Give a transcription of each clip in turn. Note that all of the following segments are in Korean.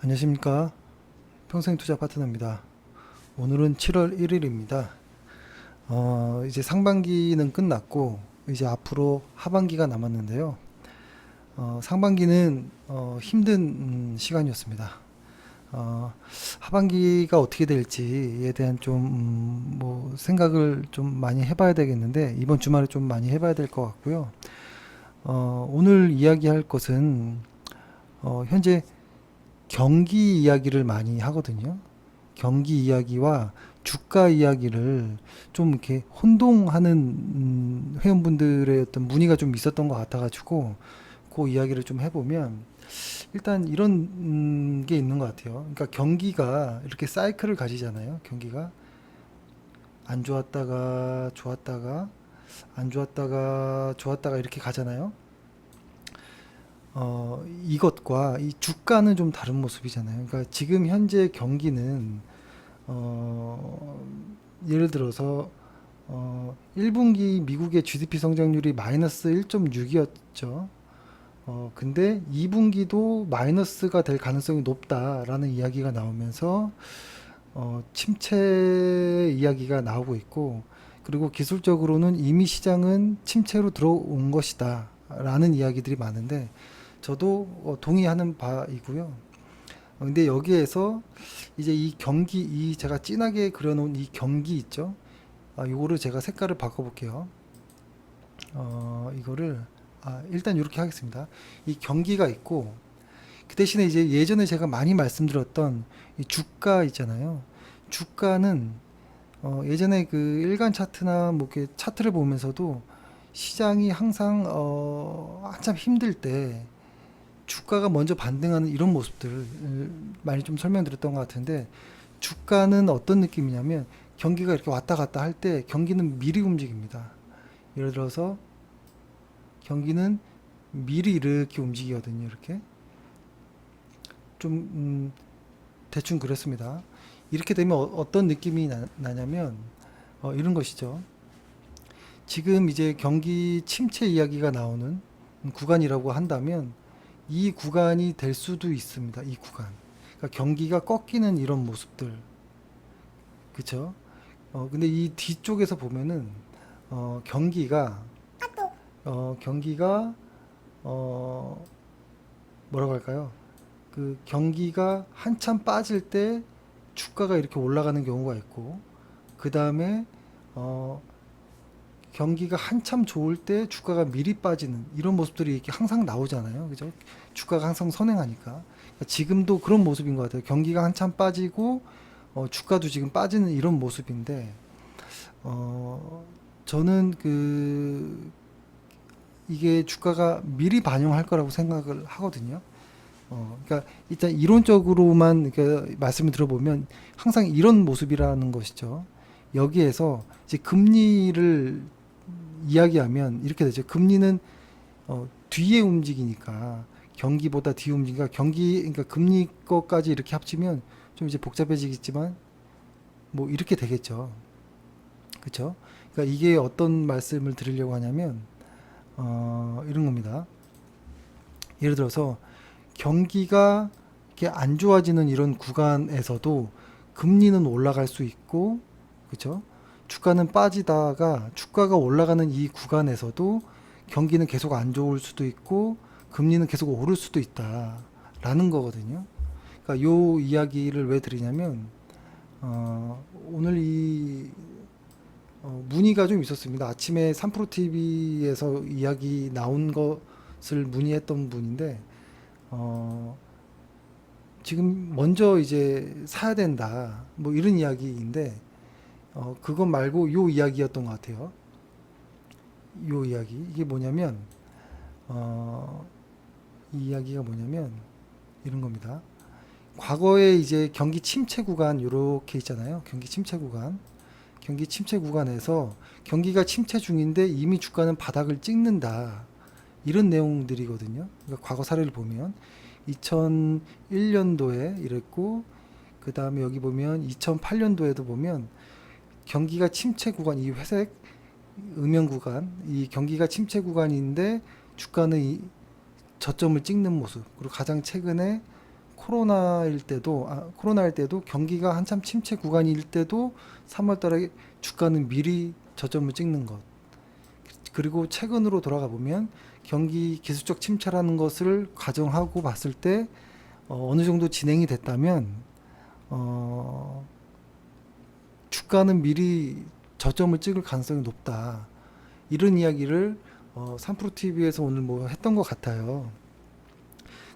안녕하십니까. 평생투자 파트너입니다. 오늘은 7월 1일입니다. 어, 이제 상반기는 끝났고, 이제 앞으로 하반기가 남았는데요. 어, 상반기는 어, 힘든 음, 시간이었습니다. 어, 하반기가 어떻게 될지에 대한 좀, 음, 뭐, 생각을 좀 많이 해봐야 되겠는데, 이번 주말에 좀 많이 해봐야 될 것 같고요. 어, 오늘 이야기할 것은, 어, 현재 경기 이야기를 많이 하거든요. 경기 이야기와 주가 이야기를 좀 이렇게 혼동하는 음, 회원분들의 어떤 문의가 좀 있었던 것 같아가지고 그 이야기를 좀 해보면 일단 이런 음, 게 있는 것 같아요. 그러니까 경기가 이렇게 사이클을 가지잖아요. 경기가 안 좋았다가 좋았다가 안 좋았다가 좋았다가 이렇게 가잖아요. 어, 이것과 이 주가는 좀 다른 모습이잖아요. 그러니까 지금 현재 경기는 어, 예를 들어서 어, 1분기 미국의 GDP 성장률이 마이너스 1.6이었죠. 어, 근데 2분기도 마이너스가 될 가능성이 높다라는 이야기가 나오면서 어, 침체 이야기가 나오고 있고 그리고 기술적으로는 이미 시장은 침체로 들어온 것이다 라는 이야기들이 많은데 저도 어, 동의하는 바이고요. 어, 근데 여기에서 이제 이 경기, 이 제가 진하게 그려놓은 이 경기 있죠? 아, 요거를 제가 색깔을 바꿔볼게요. 어, 이거를, 아, 일단 이렇게 하겠습니다. 이 경기가 있고, 그 대신에 이제 예전에 제가 많이 말씀드렸던 이 주가 있잖아요. 주가는, 어, 예전에 그 일간 차트나 뭐 이렇게 차트를 보면서도 시장이 항상, 어, 한참 힘들 때, 주가가 먼저 반등하는 이런 모습들을 많이 좀 설명드렸던 것 같은데 주가는 어떤 느낌이냐면 경기가 이렇게 왔다 갔다 할 때 경기는 미리 움직입니다. 예를 들어서 경기는 미리 이렇게 움직이거든요. 이렇게 좀 음, 대충 그렇습니다. 이렇게 되면 어, 떤 느낌이 나, 나냐면 어, 이런 것이죠. 지금 이제 경기 침체 이야기가 나오는 구간이라고 한다면 이 구간이 될 수도 있습니다. 이 구간. 그러니까 경기가 꺾이는 이런 모습들. 그쵸? 어, 근데 이 뒤쪽에서 보면은, 어, 경기가, 어, 경기가, 어, 뭐라고 할까요? 그 경기가 한참 빠질 때 주가가 이렇게 올라가는 경우가 있고, 그 다음에, 어, 경기가 한참 좋을 때 주가가 미리 빠지는 이런 모습들이 이렇게 항상 나오잖아요. 그죠? 주가가 항상 선행하니까. 그러니까 지금도 그런 모습인 것 같아요. 경기가 한참 빠지고 어, 주가도 지금 빠지는 이런 모습인데 어, 저는 그 이게 주가가 미리 반영할 거라고 생각을 하거든요. 어, 그러니까 일단 이론적으로만 이렇게 말씀을 들어보면 항상 이런 모습이라는 것이죠. 여기에서 이제 금리를 이야기하면 이렇게 되죠. 금리는 어, 뒤에 움직이니까 경기보다 뒤에 움직이니까 경기 그러니까 금리 거까지 이렇게 합치면 좀 이제 복잡해지겠지만 뭐 이렇게 되겠죠. 그렇죠? 그러니까 이게 어떤 말씀을 드리려고 하냐면 어, 이런 겁니다. 예를 들어서 경기가 이렇게 안 좋아지는 이런 구간에서도 금리는 올라갈 수 있고 그렇죠? 주가는 빠지다가 주가가 올라가는 이 구간에서도 경기는 계속 안 좋을 수도 있고 금리는 계속 오를 수도 있다라는 거거든요. 그러니까 요 이야기를 왜 드리냐면 어, 오늘 이 어, 문의가 좀 있었습니다. 아침에 3프로 TV에서 이야기 나온 것을 문의했던 분인데 어, 지금 먼저 이제 사야 된다 뭐 이런 이야기인데 어, 그것 말고 요 이야기였던 것 같아요. 요 이야기. 이게 뭐냐면, 어, 이 이야기가 뭐냐면, 이런 겁니다. 과거에 이제 경기 침체 구간, 요렇게 있잖아요. 경기 침체 구간. 경기 침체 구간에서 경기가 침체 중인데 이미 주가는 바닥을 찍는다. 이런 내용들이거든요. 그러니까 과거 사례를 보면 2001년도에 이랬고, 그 다음에 여기 보면 2008년도에도 보면 경기가 침체 구간, 이 회색 음영 구간, 이 경기가 침체 구간인데 주가는 이 저점을 찍는 모습. 그리고 가장 최근에 코로나일 때도 아, 코로나일 때도 경기가 한참 침체 구간일 때도 3월달에 주가는 미리 저점을 찍는 것. 그리고 최근으로 돌아가 보면 경기 기술적 침체라는 것을 가정하고 봤을 때 어, 어느 정도 진행이 됐다면 어, 주가는 미리 저점을 찍을 가능성이 높다. 이런 이야기를 어, 3프로 TV에서 오늘 뭐 했던 것 같아요.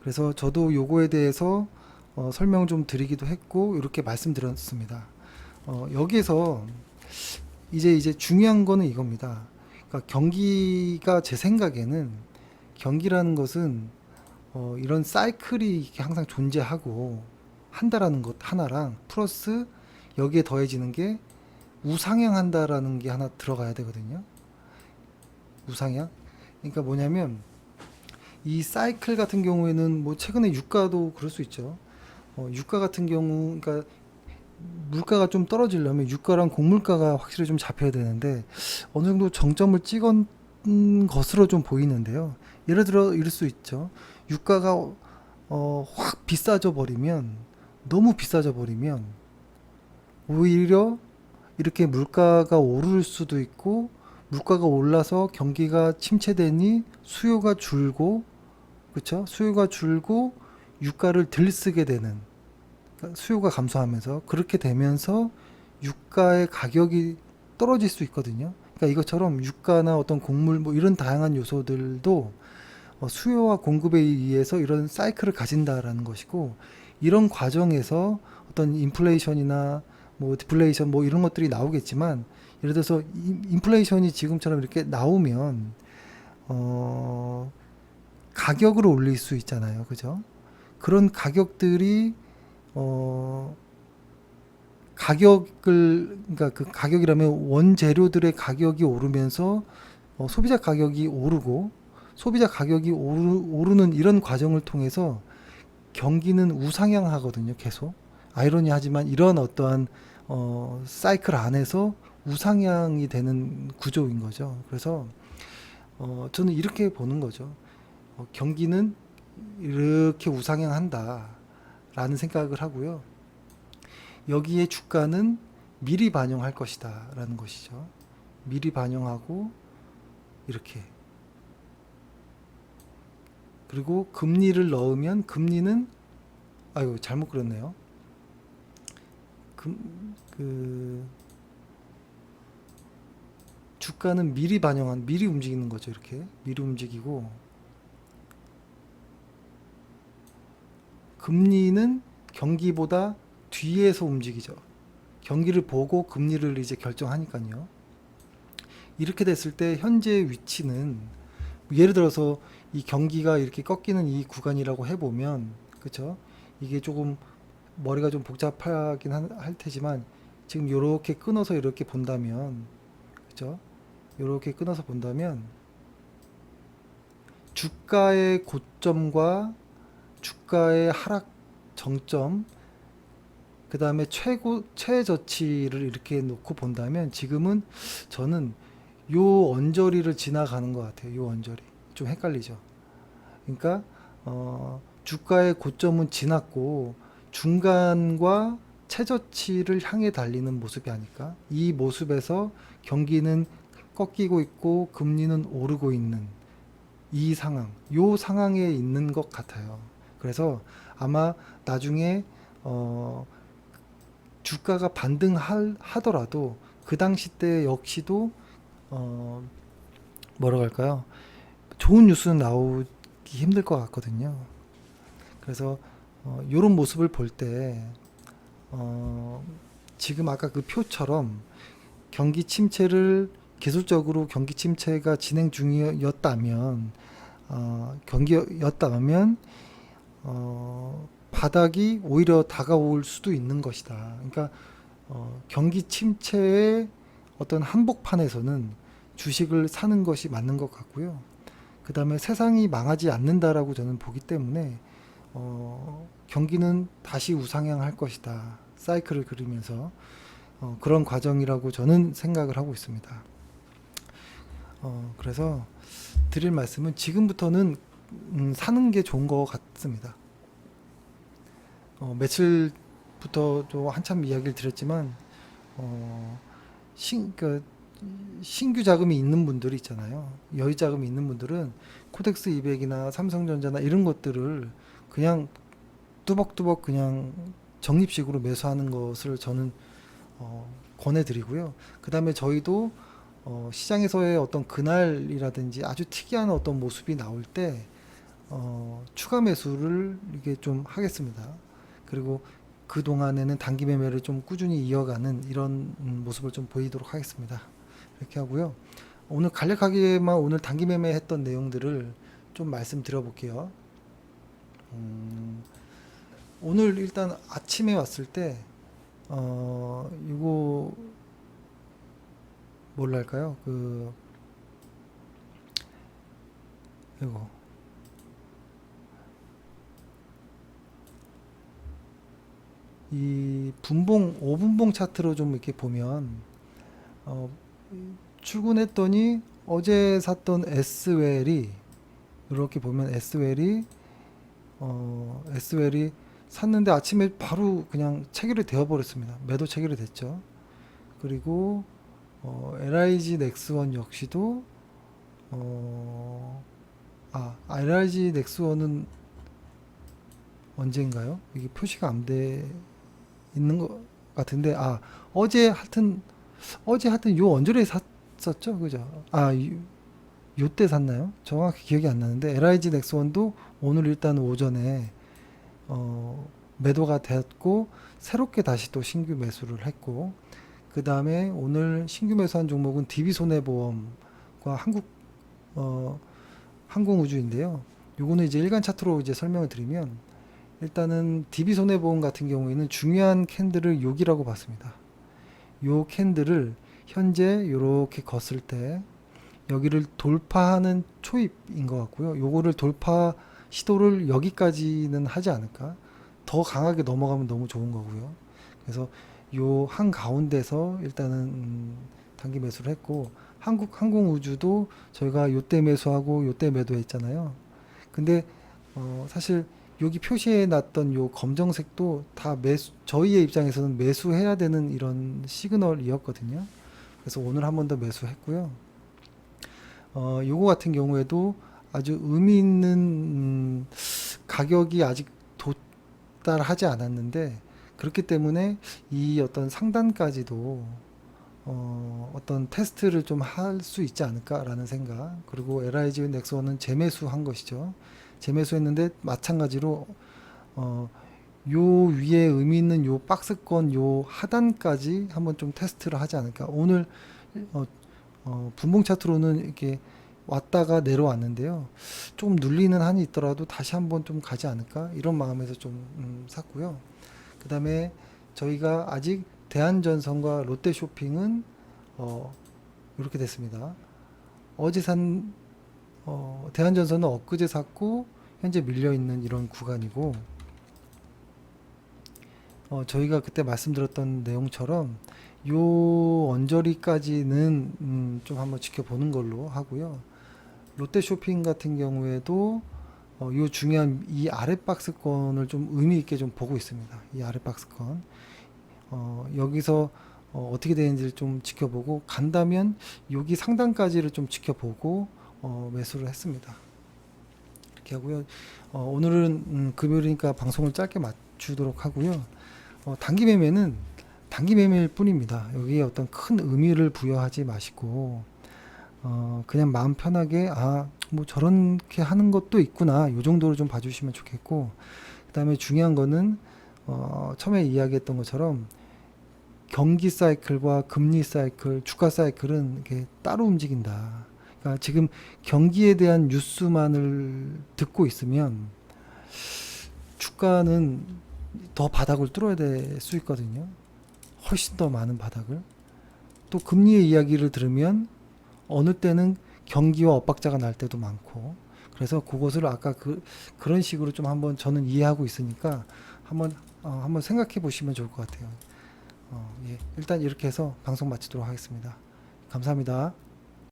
그래서 저도 요거에 대해서 어, 설명 좀 드리기도 했고 이렇게 말씀드렸습니다. 어, 여기에서 이제 이제 중요한 거는 이겁니다. 그러니까 경기가 제 생각에는 경기라는 것은 어, 이런 사이클이 항상 존재하고 한다라는 것 하나랑 플러스 여기에 더해지는 게 우상향한다라는 게 하나 들어가야 되거든요. 우상향. 그러니까 뭐냐면 이 사이클 같은 경우에는 뭐 최근에 유가도 그럴 수 있죠. 어, 유가 같은 경우, 그러니까 물가가 좀 떨어지려면 유가랑 공물가가 확실히 좀 잡혀야 되는데 어느 정도 정점을 찍은 것으로 좀 보이는데요. 예를 들어 이럴 수 있죠. 유가가 어, 확 비싸져 버리면 너무 비싸져 버리면 오히려 이렇게 물가가 오를 수도 있고 물가가 올라서 경기가 침체되니 수요가 줄고 그렇죠? 수요가 줄고 유가를 들 쓰게 되는 그러니까 수요가 감소하면서 그렇게 되면서 유가의 가격이 떨어질 수 있거든요. 그러니까 이것처럼 유가나 어떤 곡물 뭐 이런 다양한 요소들도 어, 수요와 공급에 의해서 이런 사이클을 가진다라는 것이고 이런 과정에서 어떤 인플레이션이나 뭐 디플레이션 뭐 이런 것들이 나오겠지만 예를 들어서 인- 인플레이션이 지금처럼 이렇게 나오면 어 가격을 올릴 수 있잖아요. 그죠? 그런 가격들이 어 가격을 그러니까 그 가격이라면 원재료들의 가격이 오르면서 어, 소비자 가격이 오르고 소비자 가격이 오르, 오르는 이런 과정을 통해서 경기는 우상향하거든요. 계속 아이러니하지만 이런 어떠한 어, 사이클 안에서 우상향이 되는 구조인 거죠. 그래서 어, 저는 이렇게 보는 거죠. 어, 경기는 이렇게 우상향한다라는 생각을 하고요. 여기에 주가는 미리 반영할 것이다라는 것이죠. 미리 반영하고 이렇게 그리고 금리를 넣으면 금리는 아유 잘못 그렸네요. 금, 그 주가는 미리 반영한 미리 움직이는 거죠 이렇게 미리 움직이고 금리는 경기보다 뒤에서 움직이죠. 경기를 보고 금리를 이제 결정하니까요. 이렇게 됐을 때 현재 위치는 예를 들어서 이 경기가 이렇게 꺾이는 이 구간이라고 해보면 그렇죠? 이게 조금 머리가 좀 복잡하긴 한- 할 테지만 지금 이렇게 끊어서 이렇게 본다면 그렇죠? 이렇게 끊어서 본다면 주가의 고점과 주가의 하락 정점 그 다음에 최고 최저치를 이렇게 놓고 본다면 지금은 저는 요 언저리를 지나가는 것 같아요. 요 언저리 좀 헷갈리죠. 그러니까 어, 주가의 고점은 지났고 중간과 최저치를 향해 달리는 모습이 아닐까. 이 모습에서 경기는 꺾이고 있고 금리는 오르고 있는 이 상황, 요 상황에 있는 것 같아요. 그래서 아마 나중에 어, 주가가 반등하더라도 그 당시 때 역시도 어, 뭐라고 할까요? 좋은 뉴스는 나오기 힘들 것 같거든요. 그래서 어, 이런 모습을 볼때 어, 지금 아까 그 표처럼 경기 침체를 기술적으로 경기 침체가 진행 중이었다면 어, 경기였다면 어, 바닥이 오히려 다가올 수도 있는 것이다. 그러니까 어, 경기 침체의 어떤 한복판에서는 주식을 사는 것이 맞는 것 같고요. 그 다음에 세상이 망하지 않는다라고 저는 보기 때문에 어, 경기는 다시 우상향할 것이다. 사이클을 그리면서 어, 그런 과정이라고 저는 생각을 하고 있습니다. 어, 그래서 드릴 말씀은 지금부터는 음, 사는 게 좋은 것 같습니다. 어, 며칠부터 또 한참 이야기를 드렸지만 어, 신, 그, 신규 자금이 있는 분들이 있잖아요. 여유 자금이 있는 분들은 코덱스 200이나 삼성전자나 이런 것들을 그냥 뚜벅뚜벅 그냥 적립식으로 매수하는 것을 저는 어, 권해드리고요. 그 다음에 저희도 어, 시장에서의 어떤 그날이라든지 아주 특이한 어떤 모습이 나올 때 어, 추가 매수를 이게 좀 하겠습니다. 그리고 그 동안에는 단기 매매를 좀 꾸준히 이어가는 이런 음, 모습을 좀 보이도록 하겠습니다. 이렇게 하고요. 오늘 간략하게만 오늘 단기 매매했던 내용들을 좀 말씀드려 볼게요. 음, 오늘 일단 아침에 왔을 때 어, 이거 뭘로 할까요? 그 이거 이 분봉 5분봉 차트로 좀 이렇게 보면 어, 출근했더니 어제 샀던 S웰이 이렇게 보면 S웰이 어, S웰이 샀는데 아침에 바로 그냥 체결이 되어 버렸습니다. 매도 체결이 됐죠. 그리고 어, LIG 넥스원 역시도 어, 아 LIG 넥스원은 언제인가요? 이게 표시가 안 돼 있는 것 같은데 아 어제 하여튼 어제 하여튼 요 언저리에 샀었죠, 그죠? 아 요때 샀나요? 정확히 기억이 안 나는데 LIG 넥스원도 오늘 일단 오전에 어, 매도가 됐고 새롭게 다시 또 신규 매수를 했고 그 다음에 오늘 신규 매수한 종목은 DB손해보험과 한국 어, 항공우주인데요. 요거는 이제 일간 차트로 이제 설명을 드리면 일단은 DB손해보험 같은 경우에는 중요한 캔들을 여기라고 봤습니다. 요 캔들을 현재 이렇게 걷을 때 여기를 돌파하는 초입인 것 같고요. 요거를 돌파 시도를 여기까지는 하지 않을까. 더 강하게 넘어가면 너무 좋은 거고요. 그래서 요 한 가운데서 일단은 음, 단기 매수를 했고 한국 항공우주도 저희가 요때 매수하고 요때 매도했잖아요. 근데 어 사실 여기 표시해 놨던 요 검정색도 다 매수 저희의 입장에서는 매수해야 되는 이런 시그널이었거든요. 그래서 오늘 한 번 더 매수했고요. 어 요거 같은 경우에도 아주 의미 있는 음, 가격이 아직 도달하지 않았는데 그렇기 때문에 이 어떤 상단까지도 어, 어떤 테스트를 좀 할 수 있지 않을까라는 생각. 그리고 LIG 넥스원은 재매수한 것이죠. 재매수했는데 마찬가지로 어, 요 위에 의미 있는 요 박스권 요 하단까지 한번 좀 테스트를 하지 않을까. 오늘 어, 어, 분봉 차트로는 이렇게 왔다가 내려왔는데요. 좀 눌리는 한이 있더라도 다시 한번 좀 가지 않을까 이런 마음에서 좀 음, 샀고요. 그 다음에 저희가 아직 대한전선과 롯데쇼핑은 어, 이렇게 됐습니다. 어제 산 어, 대한전선은 엊그제 샀고 현재 밀려 있는 이런 구간이고 어, 저희가 그때 말씀드렸던 내용처럼 요 언저리까지는 음, 좀 한번 지켜보는 걸로 하고요. 롯데 쇼핑 같은 경우에도 어, 요 중요한 이 아래 박스권을 좀 의미 있게 좀 보고 있습니다. 이 아래 박스권. 어, 여기서 어, 어떻게 되는지를 좀 지켜보고 간다면 여기 상단까지를 좀 지켜보고 어, 매수를 했습니다. 이렇게 하고요. 어, 오늘은 음, 금요일이니까 방송을 짧게 맞추도록 하고요. 어, 단기 매매는 단기 매매일 뿐입니다. 여기에 어떤 큰 의미를 부여하지 마시고 어, 그냥 마음 편하게 아 뭐 저렇게 하는 것도 있구나 요 정도로 좀 봐주시면 좋겠고 그 다음에 중요한 거는 어, 처음에 이야기했던 것처럼 경기 사이클과 금리 사이클, 주가 사이클은 이게 따로 움직인다. 그러니까 지금 경기에 대한 뉴스만을 듣고 있으면 주가는 더 바닥을 뚫어야 될 수 있거든요. 훨씬 더 많은 바닥을. 또 금리의 이야기를 들으면 어느 때는 경기와 엇박자가 날 때도 많고 그래서 그것을 아까 그 그런 식으로 좀 한번 저는 이해하고 있으니까 한번 어, 한번 생각해 보시면 좋을 것 같아요. 어, 예. 일단 이렇게 해서 방송 마치도록 하겠습니다. 감사합니다.